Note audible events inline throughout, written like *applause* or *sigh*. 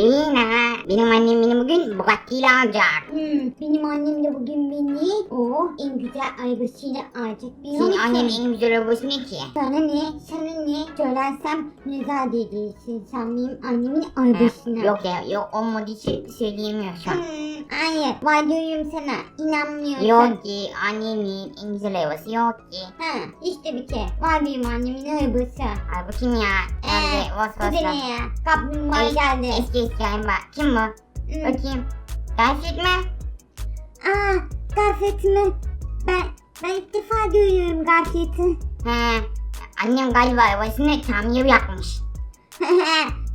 Ne? Benim annem beni bugün Bugatti ile alacak. Hmm, benim annem de bugün beni o en güzel arabasıyla alacak biliyor Senin musun? annenin en güzel arabası ne ki? Sana ne? Sana ne? Söylersem nezah değilsin. Sen benim annemin arabasına. Yok ya yok o modu hiç söyleyemiyorsun. Hmm, hayır. Var diyorum sana. İnanmıyorsun. Yok ki annemin en güzel arabası yok ki. Ha, işte bir kere. Var benim annemin arabası. Ay kim ya? Ee, Nerede? Vos Bu da vos ne ya? Kaplumbağa Ay, geldi. Eski eski galiba. Kim bu? Hmm. Bakayım. Gerçek mi? Aa, gafletimi. Ben, ben ilk defa görüyorum gafleti. He. Annem galiba arabasını tamir yapmış. *laughs*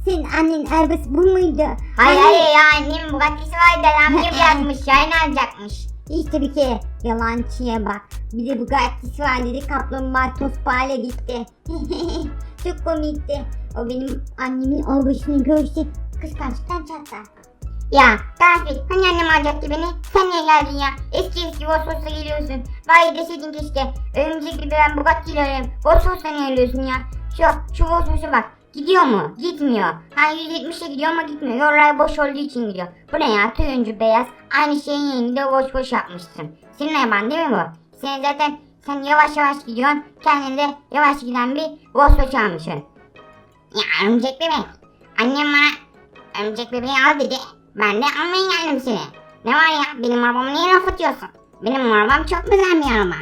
Senin annen arabası bu muydu? Hayır Anne- hayır ya annem Bugatti'si vardı tamir *laughs* yapmış. Yayın alacakmış. İşte bir kere yalancıya bak. Bir de Bugatti'si var dedi kaplumbağa tospağıyla gitti. *laughs* Çok komikti. O benim annemin arabasını görse kıskançlıktan çatlar. Ya Gafil hani annem alacaktı beni? Sen niye geldin ya? Eski eski Vosvos'a geliyorsun. Vay deseydin keşke. Örümcek gibi ben Bugatti ile arıyorum. Vosvos'a niye geliyorsun ya? Şu, şu Vosvos'a bak. Gidiyor mu? Gitmiyor. Ha 170'e gidiyor ama gitmiyor. Yollar boş olduğu için gidiyor. Bu ne ya? Turuncu beyaz. Aynı şeyin yerinde boş boş yapmışsın. Senin araban değil mi bu? Sen zaten sen yavaş yavaş gidiyorsun. Kendin de yavaş giden bir Vosvos almışsın. Ya örümcek bebek. Annem bana örümcek bebeği al dedi. Ben de almaya geldim seni. Ne var ya benim arabamı niye laf atıyorsun? Benim arabam çok güzel bir araba.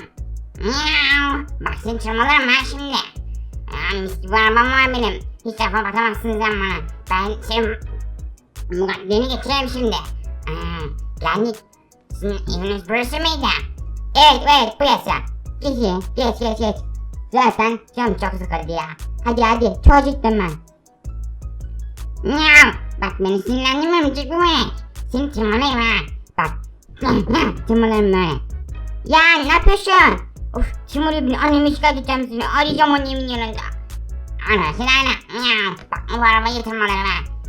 Miau. Bak seni tırmalarım ben şimdi. Ya, mis gibi arabam var benim. Hiç lafa batamazsın sen bana. Ben senin Bugatti'ni getireyim şimdi. Aa, geldik. Sizin eviniz burası mıydı? Evet evet burası. Geç geç geç geç. Zaten canım çok sıkıldı ya. Hadi hadi çocuktum ben. Miau. Bak beni sinirlendirmemeyecek bu ne? Seni tırmalayayım ha. Bak. tırmalarım böyle. Ya ne yapıyorsun? Of tırmalıyor beni. Annemi edeceğim seni. Arayacağım annemin yanında. Ana sen ana. Miau. Bak bu arabayı tırmalarım ha.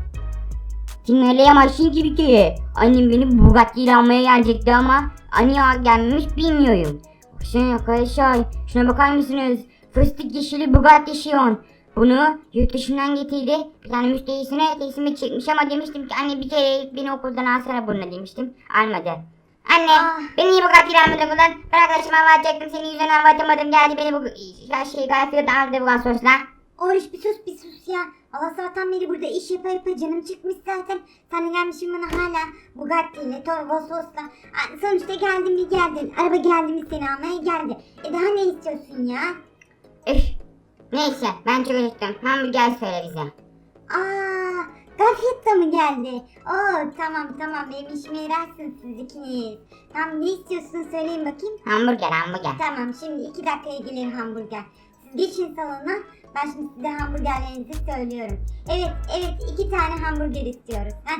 Gibi ki. Annem beni Bugatti ile almaya gelecekti ama anne gelmemiş bilmiyorum. Bakın arkadaşlar şuna bakar mısınız? Fıstık yeşili Bugatti Chiron. Bunu yurt dışından getirdi. Bir tane müşterisine teslim edecekmiş ama demiştim ki anne bir kere beni okuldan alsana bunu demiştim. Almadı. Anne Ah. beni iyi ile almadın okuldan. Ben arkadaşıma hava atacaktım senin yüzünden hava atamadım. Geldi beni bu ya şey Garfield aldı bu gasosla. Oruç bir sus bir sus ya. Allah sabahtan beri burada iş yapa yapa canım çıkmış zaten. Sen de gelmişsin bana hala Bugatti ile Torvo Sos'la. Aa, Sonuçta geldin mi geldin. Araba geldi mi seni almaya geldi. E daha ne istiyorsun ya? Üf. Neyse ben çok acıktım. Hamburger söyle bize. Aa, Gafet mı geldi? Oo tamam tamam benim işime yararsınız siz ikiniz. Tamam ne istiyorsun söyleyin bakayım. Hamburger hamburger. Tamam şimdi iki dakikaya gelir hamburger. Siz geçin salona. Ben şimdi size hamburgerlerinizi söylüyorum. Evet evet iki tane hamburger istiyoruz. Heh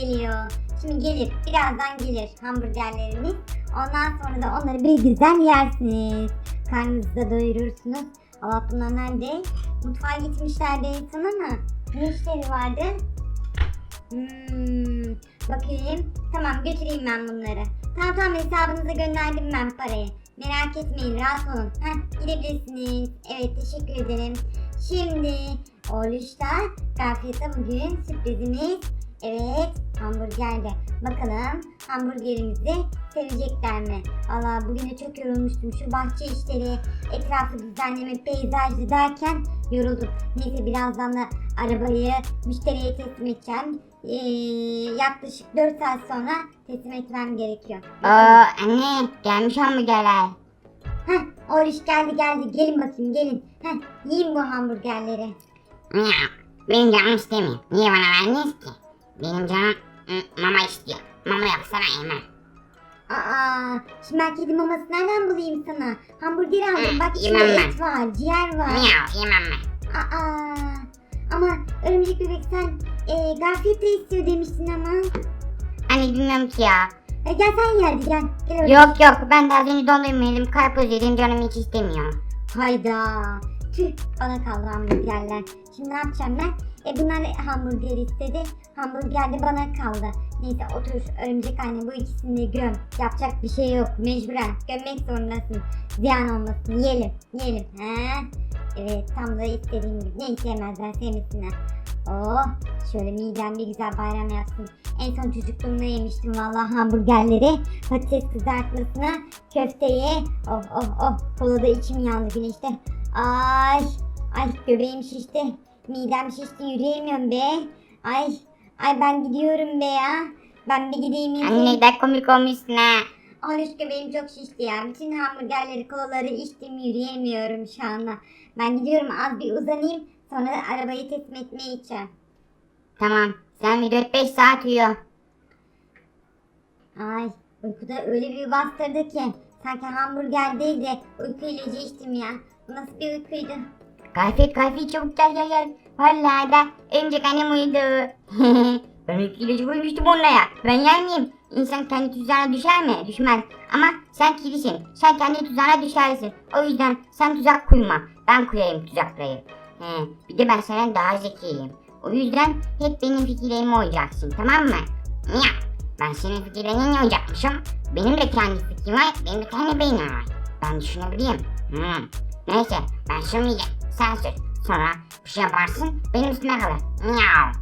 geliyor. Şimdi gelir. Birazdan gelir hamburgerlerimiz. Ondan sonra da onları bir güzel yersiniz. Karnınızı da doyurursunuz. Allah bunlar nerede? Mutfağa gitmişler Beytun ama ne işleri vardı? Hmm, bakayım. Tamam götüreyim ben bunları. Tamam tamam hesabınıza gönderdim ben parayı. Merak etmeyin rahat olun. Heh, gidebilirsiniz. Evet teşekkür ederim. Şimdi Oğluş'ta Gafiyat'a bugün sürprizimiz. Evet hamburgerde. Bakalım hamburgerimizi sevecekler mi? Allah bugün de çok yorulmuştum. Şu bahçe işleri, etrafı düzenleme, peyzajlı derken yoruldum. Neyse birazdan da arabayı müşteriye teslim edeceğim. Ee, yaklaşık 4 saat sonra teslim etmem gerekiyor. Oo anne gelmiş hamburgerler. Heh, Oruç geldi geldi. Gelin bakayım gelin. Heh, yiyin bu hamburgerleri. Miau. Benim canım istemiyor. Niye bana verdiniz ki? Benim canım mama istiyor. Mama ben yemem. Aa, şimdi ben kedi maması nereden bulayım sana? Hamburger aldım. Bak içinde et var, ciğer var. Miau yemem ben. Aa, ama örümcek bebek sen e, Garfield de istiyor demiştin ama. Anne bilmiyorum ki ya. E, gel sen yerdi gel. Gel oraya. Yok yok ben daha önce dondurma yedim. Karpuz yedim canım hiç istemiyor. Hayda. Tüh bana kaldı hamburgerler. Şimdi ne yapacağım ben? E bunlar hamburger istedi. Hamburger de bana kaldı. Neyse otur örümcek anne bu ikisini de göm. Yapacak bir şey yok. Mecburen gömmek zorundasın. Ziyan olmasın. Yiyelim. Yiyelim. He? Evet tam da istediğim gibi. Neyse yemezler sevmesinler. Oh şöyle midem bir güzel bayram yapsın. En son çocukluğumda yemiştim vallahi hamburgerleri. Patates kızartmasını, köfteyi. Oh oh oh. Kolada içim yandı güneşte. Ay ay göbeğim şişti. Midem şişti yürüyemiyorum be. Ay ay ben gidiyorum be ya. Ben bir gideyim yiyeyim. Anne de komik olmuşsun ha. Anuş göbeğim çok şişti ya. Bütün hamburgerleri, kolaları içtim yürüyemiyorum şu anda. Ben gidiyorum az bir uzanayım. Sonra arabayı teslim etmeye gideceğim. Tamam sen bir 4-5 saat uyu. Ay uykuda öyle bir bastırdı ki. Sanki hamburger değil de uyku ilacı içtim ya. Nasıl bir uykuydu? Kahve kahve çabuk gel gel gel. Vallahi da önce annem uyudu. *laughs* ben ilacı koymuştum onlara. Ben yer miyim? İnsan kendi tuzağına düşer mi? Düşmez. Ama sen kilisin. Sen kendi tuzağına düşersin. O yüzden sen tuzak kurma. Ben kurayım tuzakları. He, bir de ben senden daha zekiyim. O yüzden hep benim fikirlerime uyacaksın tamam mı? Ya, ben senin fikirlerine ne uyacakmışım? Benim de kendi fikrim var. Benim de kendi beynim var. Ben düşünebileyim. Hmm. Neyse ben sürmeyeceğim. Sen sür. Sonra bir şey yaparsın benim üstüme kalır. Miau.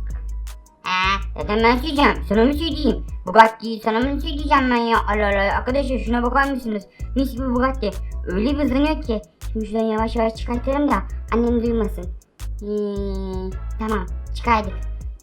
Eee zaten ben süreceğim. Sana mı söyleyeyim? Bugatti'yi sana mı söyleyeceğim ben ya? Allah Allah arkadaşlar şuna bakar mısınız? Mis gibi Bugatti. Öyle bir hızlanıyor ki. Şimdi şuradan yavaş yavaş çıkartalım da annem duymasın. Hmm, tamam çıkardık.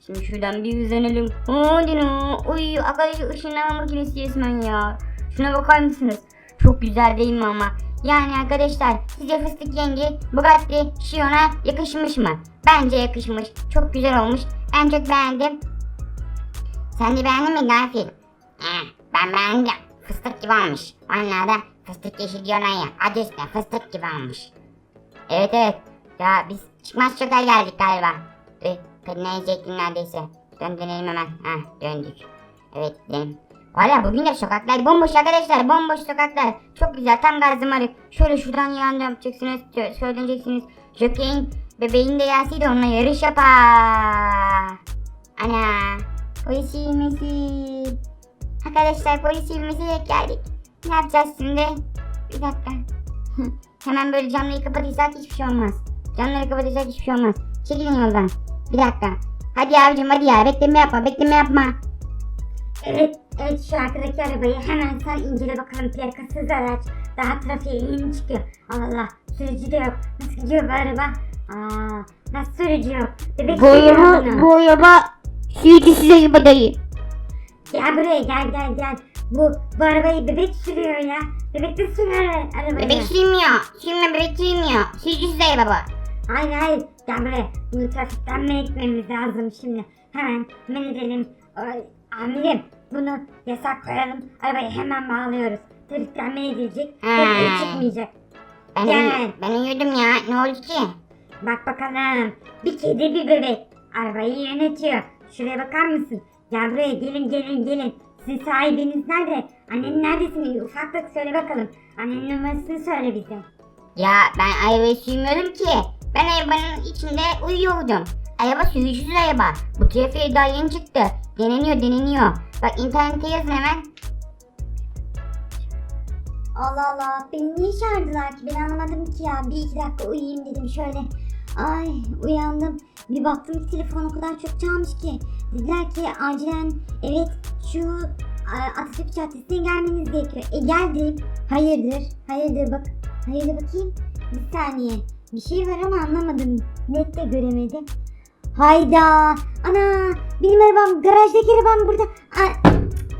Şimdi şuradan bir hızlanalım. Hadi no. Uy arkadaşlar ışınlama makinesi resmen ya. Şuna bakar mısınız? Çok güzel değil mi ama? Yani arkadaşlar sizce fıstık yenge Bugatti Chion'a yakışmış mı? Bence yakışmış. Çok güzel olmuş. Ben çok beğendim. Sen de beğendin mi Garfield? Eh, ben beğendim. Fıstık gibi olmuş. Vallahi da fıstık yeşil diyorlar ya. Adı üstüne fıstık gibi olmuş. Evet evet. Ya biz çıkmaz çöker geldik galiba. Dur, kadına yiyecektim neredeyse. Dön dönelim hemen. Heh, döndük. Evet, dönelim. Valla bugün de sokaklar bomboş arkadaşlar. Bomboş sokaklar. Çok güzel. Tam gazım arık. Şöyle şuradan yan yapacaksınız. şö- Şöyle döneceksiniz. Jockey'in bebeğin de gelseydi onunla yarış yapar. Ana. Polis ilmesi. Arkadaşlar polis ilmesiyle geldik. Ne yapacağız şimdi? Bir dakika. *laughs* Hemen böyle camları kapatırsak hiçbir şey olmaz. Camları kapatırsak hiçbir şey olmaz. Çekilin yoldan. Bir dakika. Hadi abicim hadi ya. Bekleme yapma. Bekleme yapma. Evet, evet şu arkadaki arabayı hemen sen incele bakalım plakasız araç. Daha trafiğe yeni çıkıyor. Allah Allah, sürücü de yok. Nasıl gidiyor bu araba? Aa, nasıl sürücü yok? Bebek Bu araba, bu araba sürücüsüz araba dayı. Gel buraya gel gel gel. Bu, bu arabayı bebek sürüyor ya. Bebek de sürüyor arabayı. Bebek sürmüyor. Sürme bebek sürmüyor. Sürücüsüz araba. Hayır hayır gel buraya. Bunu trafikten men etmemiz lazım şimdi. Hemen men edelim. Ay, amirim bunu yasak koyalım. Arabayı hemen bağlıyoruz. Trafikten men edilecek. Trafiğe çıkmayacak. Ben, Gel. ben uyudum ya. Ne oldu ki? Bak bakalım. Bir kedi bir bebek. Arabayı yönetiyor. Şuraya bakar mısın? Gel buraya gelin gelin gelin. Sizin sahibiniz nerede? Annen neredesin? Ufaklık söyle bakalım. Annenin numarasını söyle bize. Ya ben arabayı sürmüyorum ki. Ben arabanın içinde uyuyordum. Araba sürücüsüz araba. Bu trafiğe daha yeni çıktı. Deneniyor deneniyor. Bak internete yazın hemen. Allah Allah beni niye çağırdılar ki? Ben anlamadım ki ya. Bir iki dakika uyuyayım dedim şöyle. Ay uyandım. Bir baktım ki telefon o kadar çok çalmış ki. Dediler ki acilen evet şu a, Atatürk Caddesi'ne gelmeniz gerekiyor. E geldim. Hayırdır? Hayırdır bak hayırdır bakayım. Bir saniye. Bir şey var ama anlamadım. Net de göremedim. Hayda! Ana benim arabam garajdaki arabam burada Aa,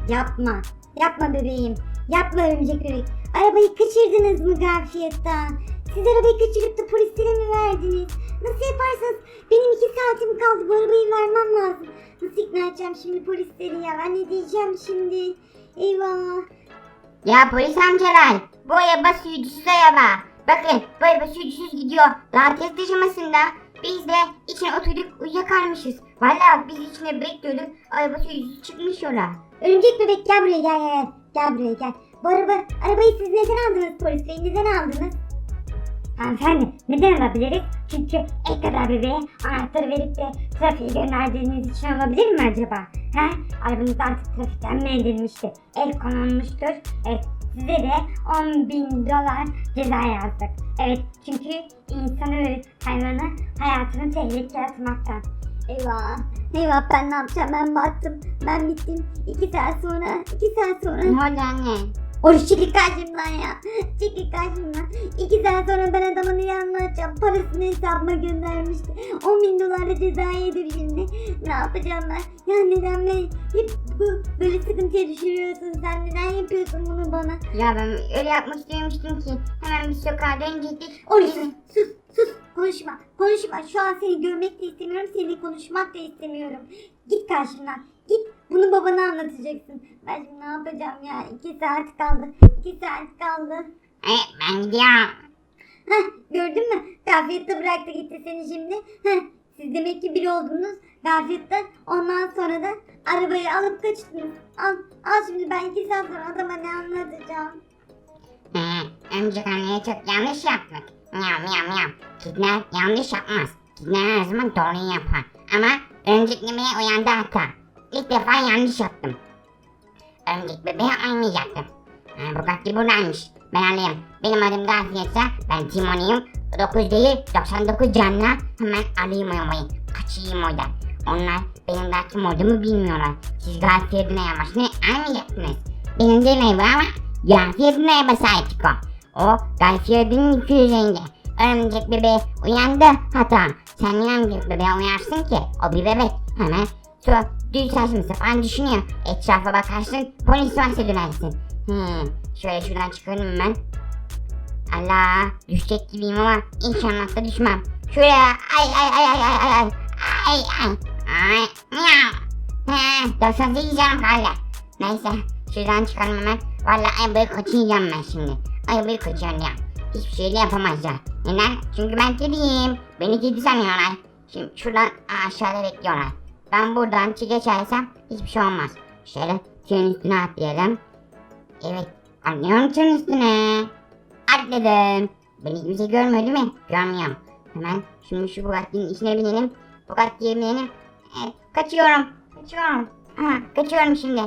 yapma yapma bebeğim yapma örümcek bebek Arabayı kaçırdınız mı Garfiyat'tan? Siz arabayı kaçırıp da polislere mi verdiniz? Nasıl yaparsanız benim iki saatim kaldı bu arabayı vermem lazım. Nasıl ikna edeceğim şimdi polisleri ya? Ben ne diyeceğim şimdi? Eyvah. Ya polis amcalar. Bu araba sürücüsüz araba. Bakın bu araba sürücüsüz gidiyor. Daha test aşamasında. Biz de içine oturduk uyuyakalmışız. Vallahi biz içine bekliyorduk. Araba sürücüsüz çıkmış yola. Örümcek bebek gel buraya gel gel gel. Buraya gel. Bu araba, arabayı siz neden aldınız polis bey? Neden aldınız? Hanımefendi neden alabiliriz? Çünkü el kadar bebeğe anahtarı verip de trafiğe gönderdiğiniz için olabilir mi acaba? He? Arabanız artık trafikten mi edilmiştir? El konulmuştur. Evet size de 10 bin dolar ceza yazdık. Evet çünkü insanı ve hayvanı hayatını tehlikeye atmaktan. Eyvah. Eyvah ben ne yapacağım ben battım. Ben bittim. İki saat sonra. iki saat sonra. Ne oldu anne? Oruç çekil karşımdan ya. Çekil karşımdan. İki saat sonra ben adamın yanına açacağım. Parasını hesabıma göndermişti. 10 bin dolar da ceza yedim şimdi. Ne yapacağım ben? Ya neden beni hep bu böyle sıkıntıya düşürüyorsun sen? Neden yapıyorsun bunu bana? Ya ben öyle yapmak istemiştim ki hemen bir sokağa dönecektik. Oruç sus sus konuşma. Konuşma. Şu an seni görmek de istemiyorum. Seni konuşmak da istemiyorum. Git karşımdan. Bunu babana anlatacaksın. Ben şimdi ne yapacağım ya? İki saat kaldı. İki saat kaldı. Evet ben gidiyorum. Heh, gördün mü? Gafiyette bıraktı gitti seni şimdi. Heh, siz demek ki bir oldunuz. Gafiyette ondan sonra da arabayı alıp kaçtınız. Al, al şimdi ben iki saat sonra adama ne anlatacağım. Ee, önceki anneye çok yanlış yaptık. Miyav miyav miyav. Kidner yanlış yapmaz. Kidner her zaman doğruyu yapar. Ama bebeğe uyandı hata. İlk defa yanlış yaptım. Örümcek bebeğe uymayacaktım. Ha, bu katli buradaymış. Ben alayım. Benim adım Gafiyetse ben Timon'uyum. 9 değil 99 canla hemen alayım arabayı. Kaçayım oradan. Onlar benim daha kim olduğumu bilmiyorlar. Siz Gafiyet'ine yavaşını almayacaksınız. Benim demeyi bu ama Gafiyet'ine basaydık o. O Gafiyet'in yüzünde. Örümcek bebeği uyandı hata. Sen örümcek bebeğe uyarsın ki o bir bebek. Hemen su Düz saçmışsın. An düşünüyor. Etrafa bakarsın. Polis varsa dönersin. Hmm. Şöyle şuradan çıkarım ben. Allah. Düşecek gibiyim ama inşallah da düşmem. Şuraya. Ay ay ay ay ay ay. Ay ay. Ay. Miyav. He. 98 canım hala. Neyse. Şuradan çıkarım hemen. Valla arabayı kaçıracağım ben şimdi. Arabayı kaçıracağım ya. Hiçbir şey de yapamazlar. Neden? Çünkü ben kediyim. Beni kedi sanıyorlar. Şimdi şuradan aşağıda bekliyorlar. Ben buradan geçersem hiçbir şey olmaz. Şöyle tüyün üstüne atlayalım. Evet. Atlıyorum tüyün üstüne. Atladım. Beni kimse görmüyor değil mi? Görmüyorum. Hemen şimdi şu Bugatti'nin içine binelim. Bugatti'ye binelim. Evet, kaçıyorum. Kaçıyorum. Aha, kaçıyorum şimdi.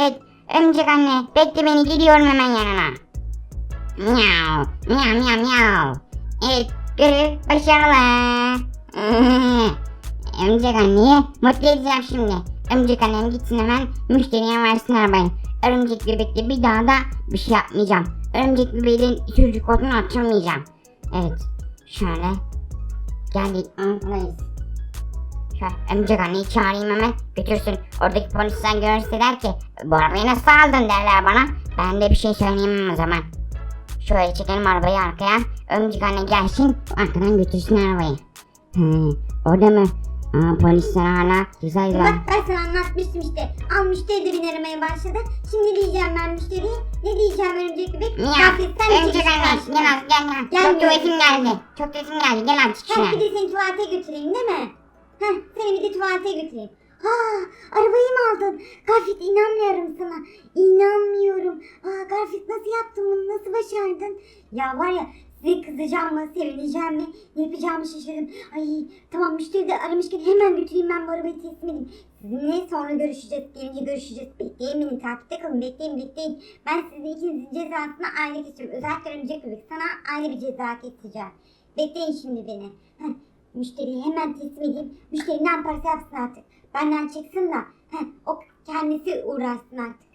Evet. Örümcek anne. Bekle beni. Geliyorum hemen yanına. Miau. Miau miau miau. Evet. Görev başarılı. *laughs* Örümcek anneye mutlu edeceğim şimdi. Örümcek annem gitsin hemen müşteriye versin arabayı. Örümcek bebekle bir daha da bir şey yapmayacağım. Örümcek bebeğin sürücü kodunu açamayacağım. Evet. Şöyle. Geldik. Unutmayız. Şöyle örümcek anneyi çağırayım hemen. Götürsün. Oradaki polisler görürse der ki bu arabayı nasıl aldın derler bana. Ben de bir şey söyleyemem o zaman. Şöyle çekelim arabayı arkaya. Örümcek anne gelsin. Arkadan götürsün arabayı. Hı, orada mı? Aa, polisler hala güzeller. Bak ben sana anlatmıştım işte. Al müşteri de bin aramaya başladı. Şimdi diyeceğim ben müşteriye. Ne diyeceğim örümcek bebek? Ya, örümcek anne gel al gel gel. Gelmiyor. Çok tuvaletim geldi. Çok tuvaletim geldi. Gel artık Ha, şuraya. bir de seni tuvalete götüreyim değil mi? Heh, seni bir de tuvalete götüreyim. Ha, arabayı mı aldın? Gafet inanmıyorum sana. İnanmıyorum. Aa, Gafet nasıl yaptın bunu? Nasıl başardın? Ya var ya size kızacağım mı, sevineceğim mi, ne yapacağımı şaşırdım. Ay tamam müşteri de aramışken hemen götüreyim ben bu arabayı teslim edeyim. Sizinle sonra görüşeceğiz, gelince görüşeceğiz. Bekleyin takipte kalın, bekleyin, bekleyin. Ben sizin ikinizin cezasını ayrı keseceğim. Özellikle örümcek bebek sana ayrı bir ceza keseceğim. Bekleyin şimdi beni. Heh, müşteriyi hemen teslim edeyim. Müşteri ne yaparsa yapsın artık. Benden çıksın da heh, o kendisi uğraşsın artık.